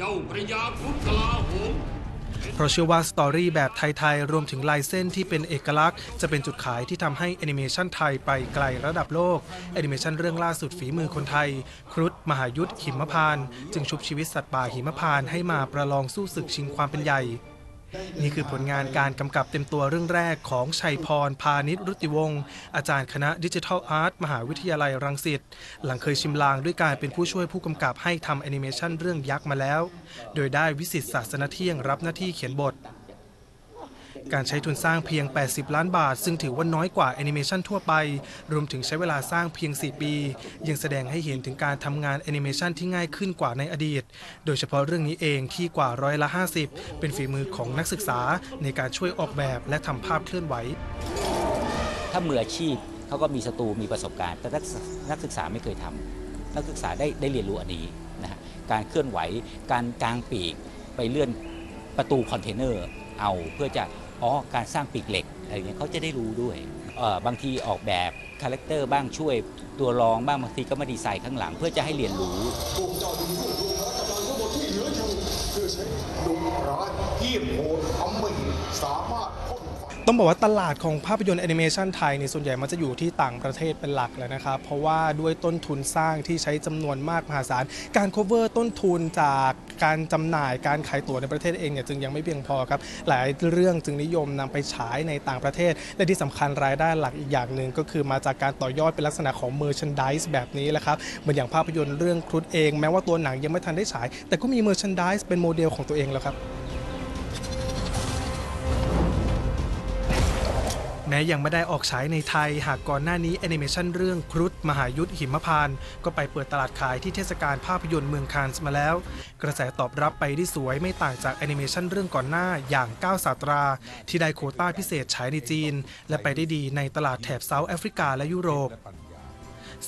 จ้าพระยาครุฑกลาโหมเพราะเชื่อว่าสตอรี่แบบไทย ๆ รวมถึงลายเส้นที่เป็นเอกลักษณ์ จะเป็นจุดขายที่ทำให้แอนิเมชันไทยไปไกลระดับโลก แอนิเมชันเรื่องล่าสุดฝีมือคนไทย ครุฑมหายุทธหิมพาน จึงชุบชีวิตสัตว์ป่าหิมพานให้มาประลองสู้ศึกชิงความเป็นใหญ่ นี่คือผลงานการกำกับเต็มตัวเรื่องแรกของชัยพร พาณิชรุติวงศ์อาจารย์คณะดิจิทัลอาร์ตมหาวิทยาลัยรังสิตหลังเคยชิมลางด้วยการเป็นผู้ช่วยผู้กำกับให้ทำแอนิเมชันเรื่องยักษ์มาแล้ว โดยได้วิสิตศาสนเที่ยงรับหน้าที่เขียนบท การใช้ทุนสร้างเพียง 80 ล้านบาท ซึ่งถือว่าน้อยกว่าแอนิเมชันทั่วไป รวมถึงใช้เวลาสร้างเพียง 4 ปี ยังแสดงให้เห็นถึงการทำงานแอนิเมชันที่ง่ายขึ้นกว่าในอดีต โดยเฉพาะเรื่องนี้เองที่กว่าร้อยละ 50 เป็นฝีมือของนักศึกษาในการช่วยออกแบบและทำภาพเคลื่อนไหว ถ้ามืออาชีพเขาก็มีสตูมีประสบการณ์ แต่นักศึกษาไม่เคยทำนักศึกษาได้ได้เรียนรู้อันนี้นะฮะการเคลื่อนไหว การกางปีกไปเลื่อนประตูคอนเทนเนอร์เอาเพื่อจะ อ๋อการสร้างปีกเหล็กอะไรเงี้ยเขาจะได้รู้ด้วยบางทีออกแบบคาแรคเตอร์บ้างช่วยตัวรองบ้างบางทีก็มาดีไซน์ข้างหลัง เพื่อจะให้เรียนรู้วกเจ้าดึงรวบรวมรัฐบาลทั้งหมดที่เหลืออยู่เพื่อใช้ดุร้ายเยี่ยมโหดอำมหิตสามารถพ่นไฟ ต้องบอกว่าตลาดของภาพยนตร์แอนิเมชันไทยในส่วนใหญ่มันจะอยู่ที่ต่างประเทศเป็นหลักเลยนะครับ เพราะว่าด้วยต้นทุนสร้างที่ใช้จำนวนมากมหาศาล การ cover ต้นทุนจากการจำหน่ายการขายตั๋วในประเทศเองเนี่ยจึงยังไม่เพียงพอครับ หลายเรื่องจึงนิยมนำไปฉายในต่างประเทศ และที่สำคัญรายได้หลักอีกอย่างหนึ่งก็คือมาจากการต่อยอดเป็นลักษณะของ merchandise แบบนี้แหละครับเหมือนอย่างภาพยนตร์เรื่องครุฑเอง แม้ว่าตัวหนังยังไม่ทันได้ฉาย แต่ก็มี merchandise เป็นโมเดลของตัวเองแล้วครับ แม้ยังไม่ได้ออกฉายในไทย หากก่อนหน้านี้แอนิเมชันเรื่องครุฑมหายุทธหิมพาน ก็ไปเปิดตลาดขายที่เทศกาลภาพยนตร์เมืองคานส์มาแล้ว กระแสตอบรับไปได้สวยไม่ต่างจากแอนิเมชันเรื่องก่อนหน้าอย่างก้าวสาตรา ที่ได้โคต้าพิเศษฉายในจีน และไปได้ดีในตลาดแถบเซาท์แอฟริกาและยุโรป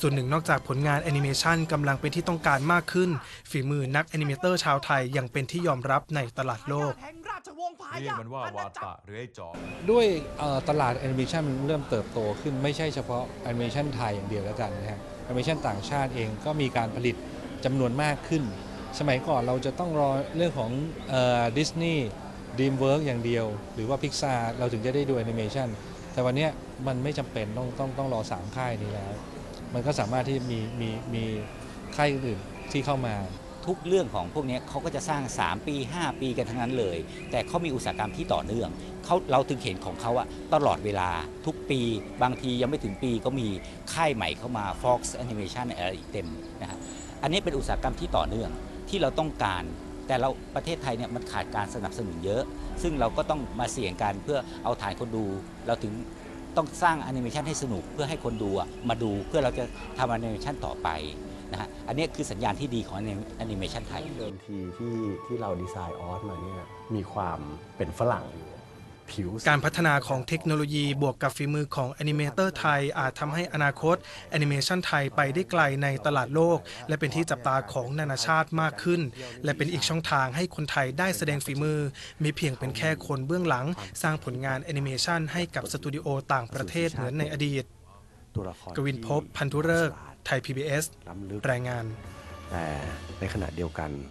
ส่วนหนึ่งนอกจากผลงานแอนิเมชันกำลังเป็นที่ต้องการมากขึ้น ฝีมือนักแอนิเมเตอร์ชาวไทยยังเป็นที่ยอมรับในตลาดโลก แห่งราชวงศ์พาเรียยากมันว่าวาตะหรือไอ้จอบด้วยเอ่อตลาดแอนิเมชันมันเริ่มเติบโตขึ้นไม่ใช่เฉพาะแอนิเมชันไทยอย่างเดียวแล้วกันนะฮะแอนิเมชันต่างชาติเองก็มีการผลิตจำนวนมากขึ้น สมัยก่อนเราจะต้องรอเรื่องของดิสนีย์ดีมเวิร์กอย่างเดียว หรือว่าพิกซาเราถึงจะได้ดูแอนิเมชันแต่วันเนี้ยมันไม่จำเป็นต้องต้องต้องรอ 3 ค่ายนี้แล้ว มันก็สามารถที่มีมีมีค่ายอื่นๆที่เข้ามา ทุกเรื่องของพวกนี้เขาก็จะสร้าง 3 ปี 5 ปีกันทั้งนั้นเลย แต่เขามีอุตสาหกรรมที่ต่อเนื่องเขาเราถึงเห็นของเขาอะตลอดเวลาทุกปีบางทียังไม่ถึงปีก็มีค่ายใหม่เข้ามา Fox Animation อะไรอีกเต็มนะฮะอันนี้เป็นอุตสาหกรรมที่ต่อเนื่องที่เราต้องการ แต่เราประเทศไทยเนี่ยมันขาดการสนับสนุนเยอะ ซึ่งเราก็ต้องมาเสี่ยงกันเพื่อเอาฐานคนดูเราถึงต้องสร้างแอนิเมชันให้สนุกเพื่อให้คนดูอะมาดูเพื่อเราจะทำแอนิเมชันต่อไป นะฮะอันนี้คือสัญญาณที่ดีของแอนิเมชันไทยเดิมทีที่ที่เราดีไซน์ออสมาเนี่ยมีความเป็นฝรั่งอยู่ผิวสีการพัฒนาของเทคโนโลยีบวกกับฝีมือของแอนิเมเตอร์ไทย อาจทำให้อนาคตแอนิเมชันไทยไปได้ไกลในตลาดโลก และเป็นที่จับตาของนานาชาติมากขึ้น และเป็นอีกช่องทางให้คนไทยได้แสดงฝีมือไม่เพียงเป็นแค่คนเบื้องหลัง สร้างผลงานแอนิเมชันให้กับสตูดิโอต่างประเทศเหมือนในอดีตตัวละคร กวินพบ พันธุเริกษ์ไทย PBS ล้ำลึกรายงาน แต่ในขณะเดียวกัน